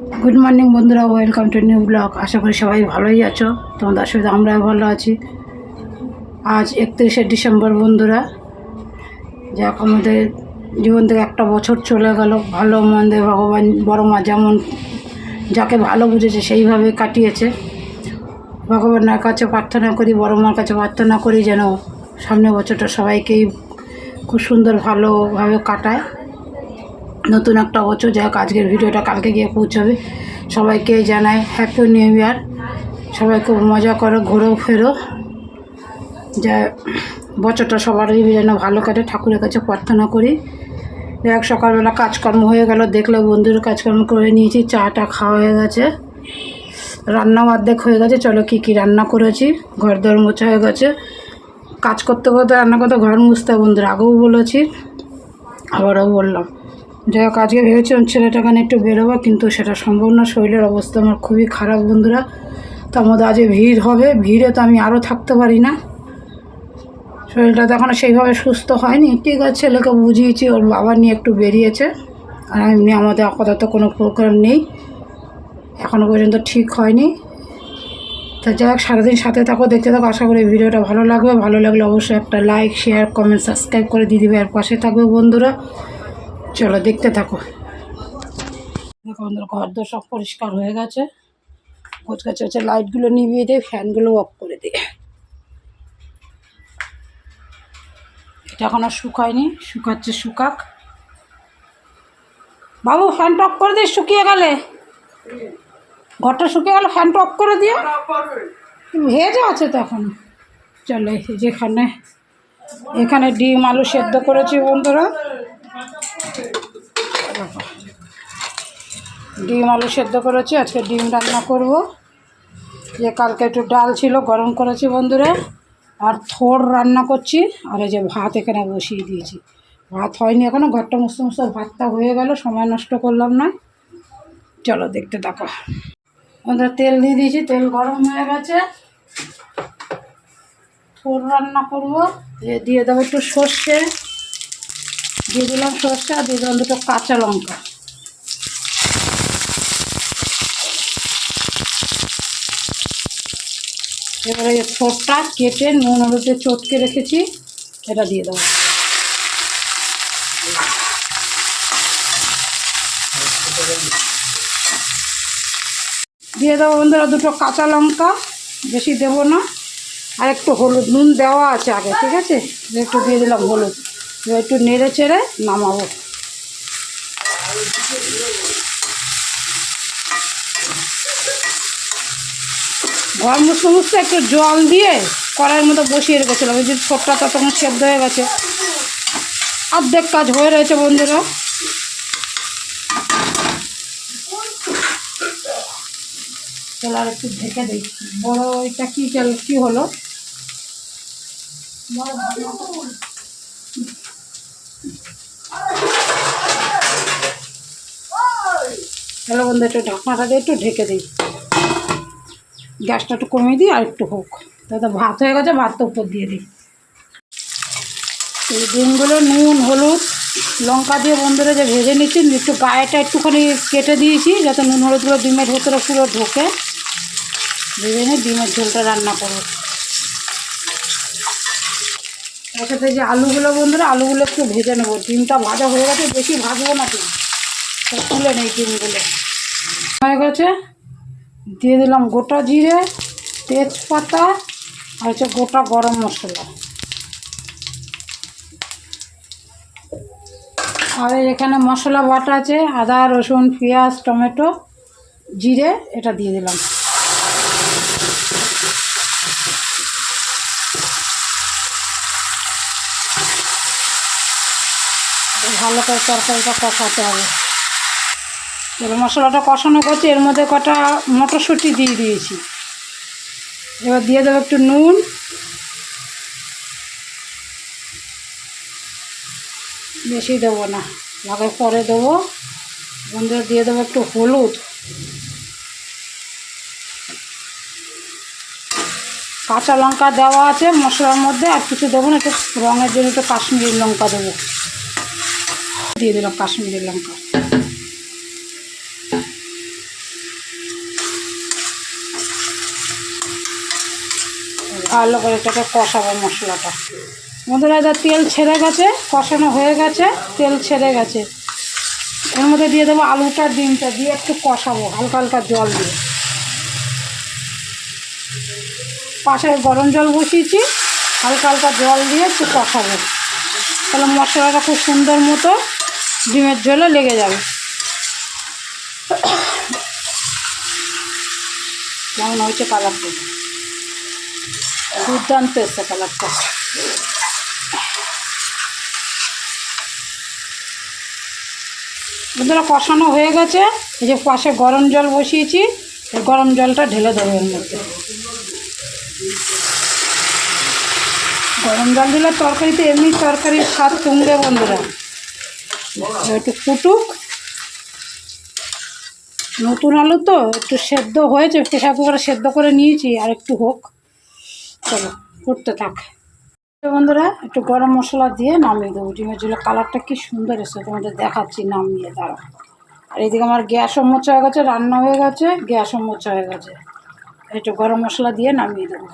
Good morning বন্ধুরা welcome to new blog আশা করি সবাই ভালোই আছো, তোমাদের সাথে আমরাও ভালো আছি। আজ একত্রিশে ডিসেম্বর, বন্ধুরা। যাক আমাদের জীবন থেকে একটা বছর চলে গেল। ভালো, মন্দে ভগবান, বড় মা যেমন, যাকে ভালো বুঝেছে, সেইভাবে কাটিয়েছে। ভগবানের কাছে প্রার্থনা করি, বড় মার কাছে প্রার্থনা করি, যেন সামনের বছরটা সবাইকেই খুব সুন্দর, ভালোভাবে কাটায়। নতুন একটা বছর যাই হোক আজকের ভিডিওটা কালকে গিয়ে পৌঁছাবে। সবাইকে জানাই হ্যাপি নিউ ইয়ার সবাই খুব মজা করো, ঘোরো, ফেরো। যা বছরটা সবারই যেন ভালো কাটে, ঠাকুরের কাছে প্রার্থনা করি। হোক, সকালবেলা কাজকর্ম হয়ে গেল, দেখলে বন্ধুর কাজকর্ম করে নিয়েছি, চাটা খাওয়া হয়ে গেছে। রান্নাও অর্ধেক হয়ে গেছে, চলো কী কী রান্না করেছি ঘর দর মোছা হয়ে গেছে। কাজ করতে করতে রান্না করতে ঘর মুছতে বন্ধুরা আগেও বলেছি, আবারও বললাম। যাই হোক, আজকে ভেবেছিলাম ছেলেটাখানে একটু বেরোবো, কিন্তু সেটা সম্ভব না। শরীরের অবস্থা আমার খুবই খারাপ, বন্ধুরা। তার মধ্যে আজকে ভিড় হবে, ভিড়ে তো আমি আরও থাকতে পারি না। শরীরটা তো এখনও সেইভাবে সুস্থ হয়নি। ঠিক আছে, ছেলেকে বুঝিয়েছি, ওর বাবা নিয়ে একটু বেরিয়েছে। আর এমনি আমাদের আপাতত কোনো প্রোগ্রাম নেই। এখনও পর্যন্ত ঠিক হয়নি। তা যাই হোক, সারাদিন সাথে থাকো, দেখতে থাকো। আশা করি ভিডিওটা ভালো লাগবে। ভালো লাগলে অবশ্যই একটা লাইক শেয়ার কমেন্ট সাবস্ক্রাইব করে দিদি ভাইয়ের পাশে থাকবে বন্ধুরা। চলো দেখতে থাকো। দেখো বন্ধুরা ঘর দর সব পরিষ্কার হয়ে গেছে। কোচকাছে হচ্ছে লাইটগুলো নিভিয়ে দিয়ে ফ্যানগুলো অফ করে দিয়ে এটা এখন আর শুকায়নি, শুকাচ্ছে, শুকাক। বাবু ফ্যানটা অফ করে দিয়ে শুকিয়ে গেলে। ঘরটা শুকিয়ে গেলে ফ্যানটা অফ করে দিয়ে। ভেজে আছে তো এখন? চলো যেখানে, এখানে ডিম আলু সেদ্ধ করেছি বন্ধুরা। ডিম আলু সেদ্ধ করেছি, আজকে ডিম রান্না করব। যে কালকে একটু ডাল ছিল, গরম করেছি বন্ধুরা। আর থোড় রান্না করছি, আর এই যে ভাত এখানে বসিয়ে দিয়েছি। ভাত হয়নি এখনও ঘরটা মুসতে মুসতে ভাতটা হয়ে গেল, সময় নষ্ট করলাম না। চলো দেখতে থাকো। বন্ধুরা, তেল দিয়ে দিয়েছি, তেল গরম হয়ে গেছে। থোড় রান্না করব। দিয়ে দেবো একটু সর্ষে। দিয়ে দিলাম সর্ষে, আর দিয়ে দিলাম দুটো কাঁচা লঙ্কা। এবারে ছোটটা কেটে নুন হলুদে চটকে রেখেছি, এটা দিয়ে দেবো। দিয়ে দেবো বন্ধুরা দুটো কাঁচা লঙ্কা, বেশি দেবো না, আর একটু হলুদ, নুন দেওয়া আছে আগে, ঠিক আছে? একটু দিয়ে দিলাম হলুদ। একটু নেড়ে চেড়ে নামাবো। ঘর মুছতে মুছতে একটু জল দিয়ে কড়াইয়ের মতো বসিয়ে রেখেছিলাম। ওই যে ছোটটা ততক্ষণ সেদ্ধ হয়ে গেছে। অর্ধেক কাজ হয়ে রয়েছে বন্ধুরা। চলো আর একটু ঢেকে দিই। বড় এটা কী চল কী হলো? চলো বন্ধু, একটু ঢাকনাটা দিয়ে একটু ঢেকে দিই। গ্যাসটা একটু কমিয়ে দিই আর একটু হোক। তাতে ভাত হয়ে গেছে, ভাতটা উপর দিয়ে দিই। এই ডিমগুলো, নুন, হলুদ, লঙ্কা দিয়ে বন্ধুরা যে ভেজে নিচ্ছি, একটু গায়েটা একটুখানি কেটে দিয়েছি, যাতে নুন, হলুদগুলো ডিমের ভেতরে পুরো ঢোকে। ভেজে নিয়ে ডিমের ঝোলটা রান্না করব। তার সাথে যে আলুগুলো বন্ধুরা, আলুগুলো একটু ভেজে নেব। ডিমটা ভাজা হয়ে গেছে, বেশি ভাজবো না ডিম তুলে নেই ডিমগুলো। হয়ে গেছে দিয়ে দিলাম গোটা জিরে, তেজপাতা আর হচ্ছে গোটা গরম মশলা। আর এখানে মশলা বাটা আছে, আদা, রসুন, পেঁয়াজ, টমেটো, জিরে, এটা দিয়ে দিলাম। ভালো করে তরকারিটা কষাতে হবে। এবার মশলাটা কষানো করছি, এর মধ্যে কটা মটরশুঁটি দিয়ে দিয়েছি। এবার দিয়ে দেবো একটু নুন। বেশি দেবো না আগে পরে দেবো। বন্ধুরা, দিয়ে দেবো একটু হলুদ। কাঁচা লঙ্কা দেওয়া আছে মশলার মধ্যে, আর কিছু দেবো না, একটু রঙের জন্য একটু কাশ্মীরি লঙ্কা দেবো। দিয়ে দিলাম কাশ্মীরি লঙ্কা। ভালো করে এটাকে কষাবো মশলাটা। বন্ধুরা এটা তেল ছেড়ে গেছে, কষানো হয়ে গেছে, তেল ছেড়ে গেছে। এর মধ্যে দিয়ে দেবো আলুটা, ডিমটা দিয়ে একটু কষাবো, হালকা হালকা জল দিয়ে। পাশে গরম জল বসিয়েছি, হালকা হালকা জল দিয়ে একটু কষাবো। তাহলে মশলাটা খুব সুন্দর মতো ডিমের ঝোলে লেগে যাবে। কেমন হয়েছে কালারটা? দুর্দান্ত এসছে কালারটা বন্ধুরা, কষানো হয়ে গেছে। এই যে পাশে গরম জল বসিয়েছি গরম জলটা ঢেলে দেবো এর মধ্যে। গরম জল দিলে তরকারিতে এমনি তরকারির স্বাদ কমবে বন্ধুরা। একটু ফুটুক। নতুন আলু তো একটু সেদ্ধ হয়েছে প্রেশার কুকারে সেদ্ধ করে নিয়েছি, আর একটু হোক। চলো ফুটতে থাক। বন্ধুরা, একটু গরম মশলা দিয়ে নামিয়ে দেবো। ডিমের ঝোলে কালারটা কি সুন্দর এসছে, তোমাদের দেখাচ্ছি, নামিয়ে দাঁড়া আর এদিকে আমার গ্যাসও মোচা হয়ে গেছে, রান্না হয়ে গেছে গ্যাসও মোচা হয়ে গেছে। একটু গরম মশলা দিয়ে নামিয়ে দেবো।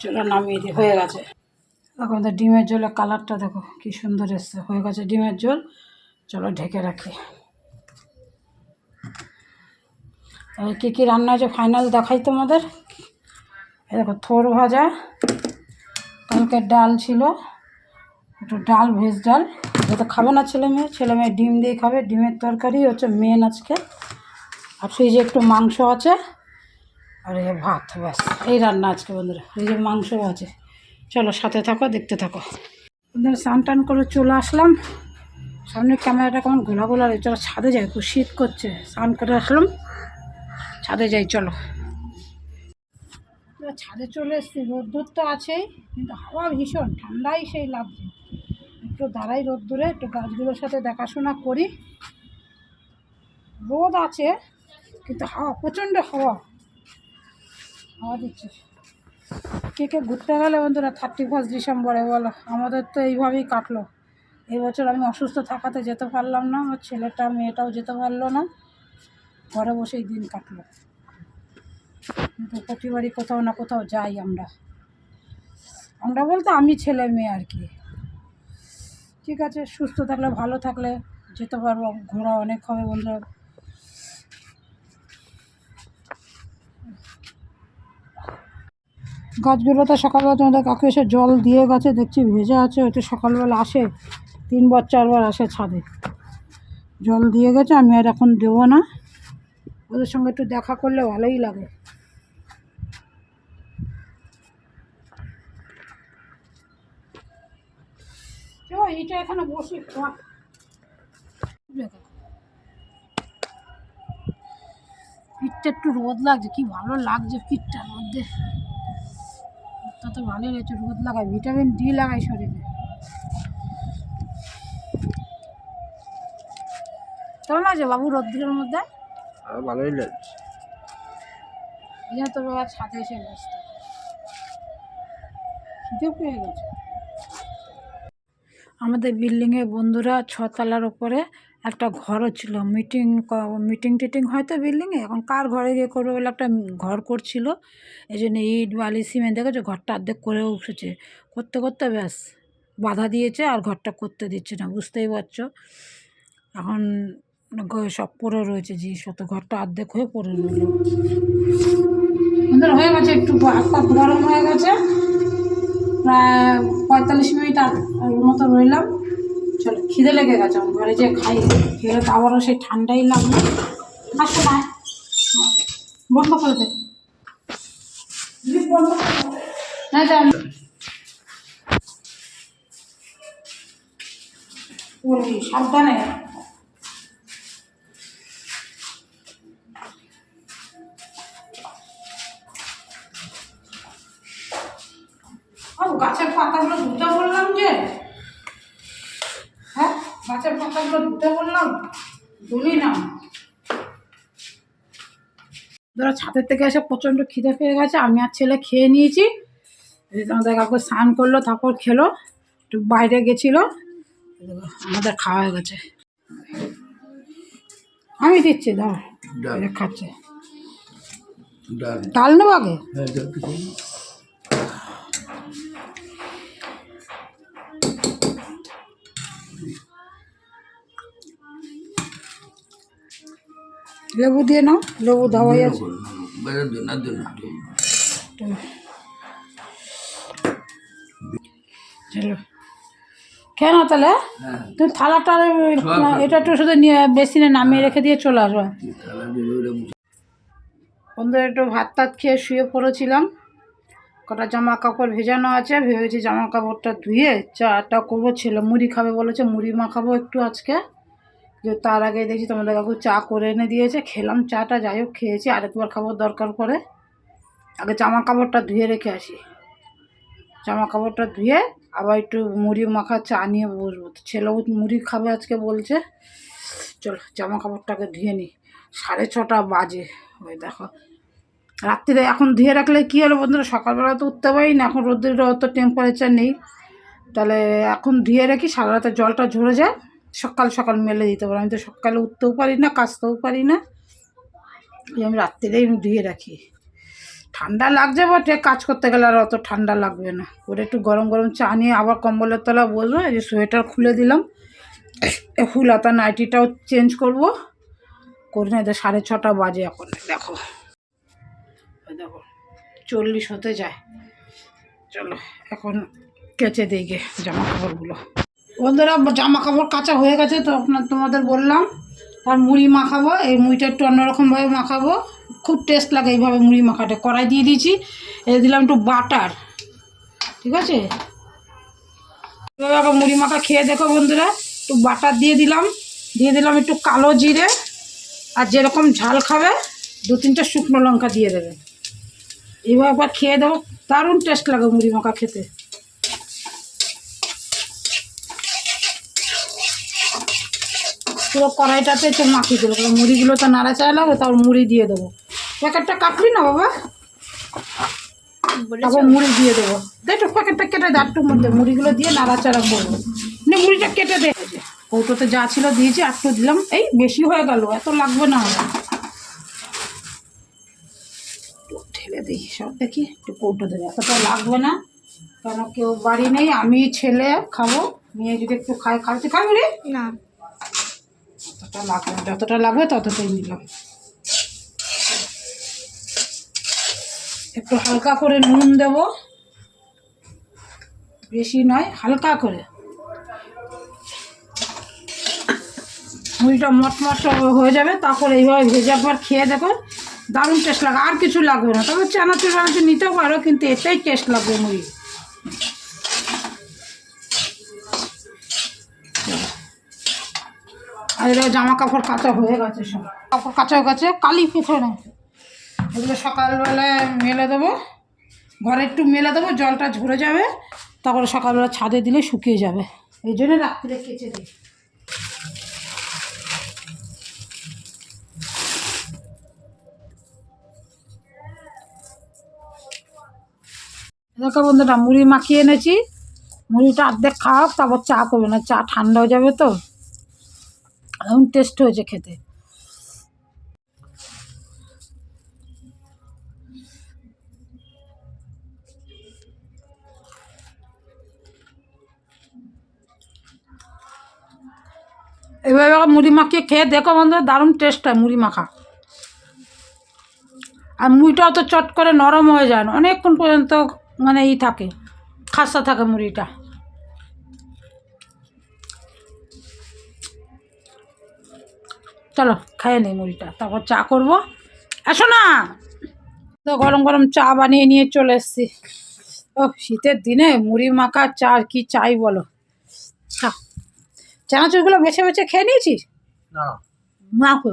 চলো, নামিয়ে দিই, হয়ে গেছে। এখন তো ডিমের ঝোলের কালারটা দেখো, কি সুন্দর এসছে। হয়ে গেছে ডিমের ঝোল চলো ঢেকে রাখি। কী কী রান্না হয়েছে ফাইনাল দেখাই তোমাদের? এই দেখো, থোর ভাজা কালকে ডাল ছিল, একটু ডাল, ভেজ ডাল। এটা খাবে না ছেলে মেয়ে ছেলে মেয়ে ডিম দিয়ে খাবে, ডিমের তরকারি হচ্ছে মেন আজকে। আর ফ্রিজে একটু মাংস আছে। আর যে ভাত, ব্যাস, এই রান্না আজকে বন্ধুরা যে মাংসও আছে। চলো সাথে থাকো, দেখতে থাকো। বন্ধুরা স্নান টান করে চলে আসলাম। সামনে ক্যামেরাটা কেমন গোলা গোলা রে, চলো ছাদে যাই খুব শীত করছে, স্নান করে আসলাম। ছাদে যাই, চলো। ছাদে চলে এসছি, রোদ্দুর তো আছেই, কিন্তু হাওয়া ভীষণ, ঠান্ডাই সেই লাগছে। একটু দাঁড়াই রোদ্দুরে, একটু গাছগুলোর সাথে দেখাশোনা করি। রোদ আছে, কিন্তু হাওয়া, প্রচণ্ড হাওয়া। হাওয়া দিচ্ছে। কে কে ঘুরতে গেলে বন্ধুরা থার্টি ফার্স্ট ডিসেম্বরে বলো, আমাদের তো এইভাবেই কাটলো। এই বছর আমি অসুস্থ থাকাতে যেতে পারলাম না, আমার ছেলেটা, মেয়েটাও যেতে পারল না। ঘরে বসেই দিন কাটলো। কিন্তু প্রতিবারই কোথাও না কোথাও যাই আমরা। আমরা বলতে আমি ছেলে মেয়ে আর কি। ঠিক আছে, সুস্থ থাকলে, ভালো থাকলে যেতে পারব, ঘোরা অনেক হবে বন্ধুরা গাছগুলোতে সকালবেলা তোমাদের কাকু এসে জল দিয়ে গেছে, দেখছি ভেজা আছে, হয়তো সকালবেলা আসে। তিনবার চারবার আসে ছাদে। জল দিয়ে গেছে, আমি আর এখন দেবো না। ওদের সঙ্গে একটু দেখা করলে ভালোই লাগে। এইটা এখানে বসি। পিঠটা একটু রোদ লাগছে, কি ভালো লাগছে পিঠটার মধ্যে। তো ভালোই লাগছে, রোদ লাগায়, ভিটামিন ডি লাগায় শরীরে। কেমন লাগছে বাবু রোদ্দুরের মধ্যে? ভালোই লাগছে। তো বাবা ছাদে এসে পেয়ে গেছে। আমাদের বিল্ডিংয়ে বন্ধুরা ছতলার ওপরে একটা ঘরও ছিল। মিটিং মিটিং টিটিং হয়তো বিল্ডিংয়ে? এখন কার ঘরে গিয়ে করবে বলে একটা ঘর করছিল। এই জন্য ইট বালি সিমেন্ট দেখেছ? ঘরটা অর্ধেক করে উঠেছে। করতে করতে ব্যাস বাধা দিয়েছে আর ঘরটা করতে দিচ্ছে না বুঝতেই পারছ? এখন সব পড়ে রয়েছে, যে জিনিসপত্র ঘরটা অর্ধেক হয়ে পড়ে রইল আমাদের হয়ে গেছে একটু হাত গরম হয়ে গেছে। প্রায় পঁয়তাল্লিশ মিনিট আর মতো রইলাম। চলো, খিদে লেগে গেছে আমার ঘরে, যে খাই। তো আবারও সেই ঠান্ডাই লাগল। আসো না বন্ধ করে দে। বলবি সাবধানে। ও গাছের পাতাগুলো ধুতে বললাম যে? হ্যাঁ গাছের পাতাগুলো ধুতে বললাম ধুলি না। ধরো ছাদের থেকে এসে প্রচণ্ড খিদে পেয়ে গেছে আমি আর ছেলে খেয়ে নিয়েছি। তোমাদের কাকু স্নান করল তারপর খেলো একটু বাইরে গেছিল আমাদের খাওয়া হয়ে গেছে। আমি দিচ্ছি দাও এই খাচ্ছে। ডাল। নেব আগে? হ্যাঁ। লেবু দিয়ে নাও লেবু দেওয়াই আছে। চলো। কেন তাহলে? হ্যাঁ। তুমি থালাটা এটা একটু শুধু নিয়ে বেসিনে নামিয়ে রেখে দিয়ে চলে আসবে। বন্ধুরা একটু ভাত টাত খেয়ে শুয়ে পড়েছিলাম। কটা জামা কাপড় ভেজানো আছে, ভেবেছি জামা কাপড়টা ধুয়ে চাটা করব। ছেলে মুড়ি খাবে বলেছে, মুড়ি মাখাবো একটু আজকে। যে তার আগে দেখছি তোমাদের কাকু চা করে এনে দিয়েছে, খেলাম চাটা, যাই হোক খেয়েছি, আরেকবার খাব দরকার পড়ে। আগে জামা কাপড়টা ধুয়ে রেখে আসি। জামা কাপড়টা ধুয়ে আবার একটু মুড়ি মাখা চা নিয়ে বসবো। ছেলেও মুড়ি খাবে আজকে বলছে। চল জামা কাপড়টাকে ধুয়ে নিই সাড়ে ছটা বাজে। ওই দেখো রাত্রিরে এখন ধুয়ে রাখলে কী হলো বন্ধুরা? সকালবেলা তো উঠতে পারি না এখন রোদ্রের অত টেম্পারেচার নেই। তাহলে এখন ধুয়ে রাখি, সারা রাতে জলটা ঝরে যায়, সকাল সকাল মেলে দিতে পারি। আমি তো সকালে উঠতেও পারি না কাচতেও পারি না। আমি রাত্রিরেই ধুয়ে রাখি। ঠান্ডা লাগছে বটে, কাজ করতে গেলে আর অত ঠান্ডা লাগবে না। করে একটু গরম গরম চা নিয়ে আবার কম্বলের তলা এই যে সোয়েটার খুলে দিলাম। এ ফুলাতা নাইটিটাও চেঞ্জ করব। করে না সাড়ে ছটা বাজে এখন, দেখো। দেখো চল্লিশ হতে যায়। চলো, এখন কেচে দিই গে জামা কাপড়গুলো বন্ধুরা জামা কাপড় কাঁচা হয়ে গেছে তো আপনার তোমাদের বললাম, আর মুড়ি মাখাবো। এই মুড়িটা একটু অন্যরকমভাবে মাখাবো। খুব টেস্ট লাগে এইভাবে মুড়ি মাখাটা কড়াই দিয়ে দিয়েছি এই দিলাম একটু বাটার। ঠিক আছে? এভাবে মুড়ি মাখা খেয়ে দেখো বন্ধুরা, একটু বাটার দিয়ে দিলাম। দিয়ে দিলাম একটু কালো জিরে, আর যেরকম ঝাল খাবে দু তিনটা শুকনো লঙ্কা দিয়ে দেবে। এইভাবে একবার খেয়ে দেবো দারুণ টেস্ট লাগে মুড়ি মাখা খেতে। পুরো কড়াইটাতে একটু মাখিয়ে দেবো কারণ মুড়িগুলো তো নাড়া লাগবে তারপর মুড়ি দিয়ে দেবো। প্যাকেটটা কাটলি না বাবা? তারপর মুড়ি দিয়ে দেবো। দেখ প্যাকেটটা কেটে দে একটু মধ্যে। মুড়িগুলো দিয়ে নাড়াচাড়া করব। নে মুড়িটা কেটে দে। কৌটোতে যা ছিল দিয়েছি একটু দিলাম। এই বেশি হয়ে গেল এত লাগবে না। দিই। সব দেখি একটু কৌটো দেবে। এতটা লাগবে না। কেন কেউ বাড়ি নেই আমি ছেলে খাব। মেয়ে যদি একটু খায় খাওয়াতে খাবি রে? না। যতটা লাগবে যতটা লাগবে ততটাই নিলাম। একটু হালকা করে নুন দেব। বেশি নয় হালকা করে। মুড়িটা মটমট হয়ে যাবে তারপর এইভাবে ভেজে একবার খেয়ে দেখো দারুণ টেস্ট লাগে। আর কিছু লাগবে না। তবে চানাচুর চানাচুর নিতে পারো, কিন্তু এটাই টেস্ট লাগবে মুড়ি। আর জামা কাপড় কাচা হয়ে গেছে সব। কাপড় কাচা হয়ে গেছে, কালি পিছনে এগুলো সকালবেলায় মেলে দেবো। ঘরে একটু মেলে দেবো, জলটা ঝরে যাবে। তারপরে সকালবেলা ছাদে দিলে শুকিয়ে যাবে। এই জন্য রাত্রে কেচে দিই। দেখো বন্ধুরা, মুড়ি মাখিয়ে এনেছি। মুড়িটা অর্ধেক খাওয়া তারপর চা করবে না, চা ঠান্ডা হয়ে যাবে তো। এখন টেস্ট হয়েছে খেতে। এভাবে মুড়ি মাখিয়ে খেয়ে দেখো বন্ধু দারুণ টেস্ট হয় মুড়ি মাখা। আর মুড়িটাও তো চট করে নরম হয়ে যায় না, অনেকক্ষণ পর্যন্ত মানে ই থাকে খাস্তা থাকে মুড়িটা। চলো খাইয়ে নিই মুড়িটা তারপর চা করব। আসো না! তো গরম গরম চা বানিয়ে নিয়ে চলে এসছি। ও শীতের দিনে মুড়ি মাখা চা আর কি চাই বলো? খা চানাচুরগুলো বেছে বেছে খেয়ে নিয়েছিস? না। মাখো।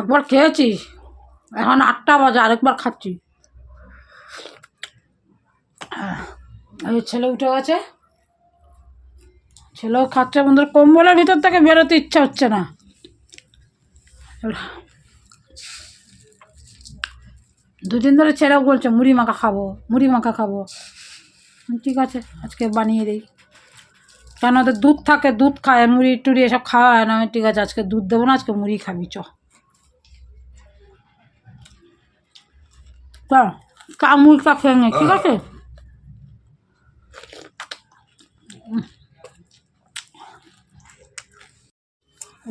একবার খেয়েছি এখন আটটা বাজে, আরেকবার খাচ্ছি। এই ছেলে উঠে গেছে। ছেলেও খাচ্ছে বন্ধুর কম্বলের ভিতর থেকে বেরোতে ইচ্ছা হচ্ছে না। দুদিন ধরে ছেলেও বলছে, মুড়ি মাখা খাব, মুড়ি মাখা খাব। ঠিক আছে, আজকে বানিয়ে দিই। কেন ওদের দুধ থাকে, দুধ খায়, মুড়ি টুড়ি এসব খাওয়া হয় না ঠিক আছে, আজকে দুধ দেবো না, আজকে মুড়ি খাবি, চ। চল চা মুড়িটা খেয়ে নে, ঠিক আছে?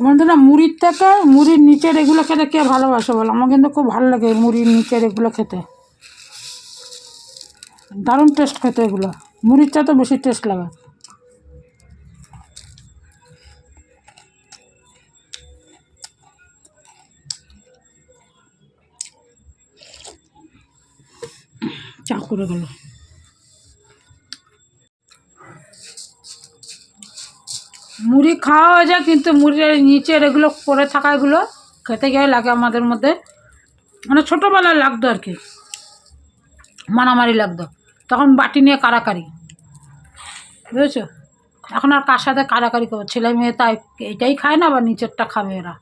বন্ধুরা, মুড়ির থেকে, মুড়ির নিচের এগুলো খেতে কে ভালোবাসে বলো? আমার কিন্তু খুব ভালো লাগে মুড়ির নিচের এগুলো খেতে। দারুণ টেস্ট খেতে এগুলো। মুড়ির চা তো বেশি টেস্ট লাগে। করে গেল মুড়ি খাওয়া হয়ে যায়, কিন্তু মুড়ির নিচের এগুলো পড়ে থাকা এগুলো খেতে গিয়ে লাগে আমাদের মধ্যে। মানে ছোটোবেলায় লাগতো আর কি। মারামারি লাগতো। তখন বাটি নিয়ে কারাকারি বুঝেছ? এখন আর কার সাথে কারাকারি করব? ছেলে মেয়ে তাই এটাই খায় না বা নিচেরটা খাবে এরা।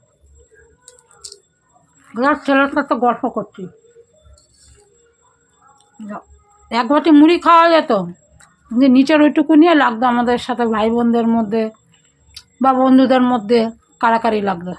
এরা ছেলের সাথে গল্প করছি। এক বাটি মুড়ি খাওয়া যেত। যে নিচের ওইটুকু নিয়ে লাগতো আমাদের সাথে ভাই বোনদের মধ্যে বা বন্ধুদের মধ্যে কারাকারি লাগতো।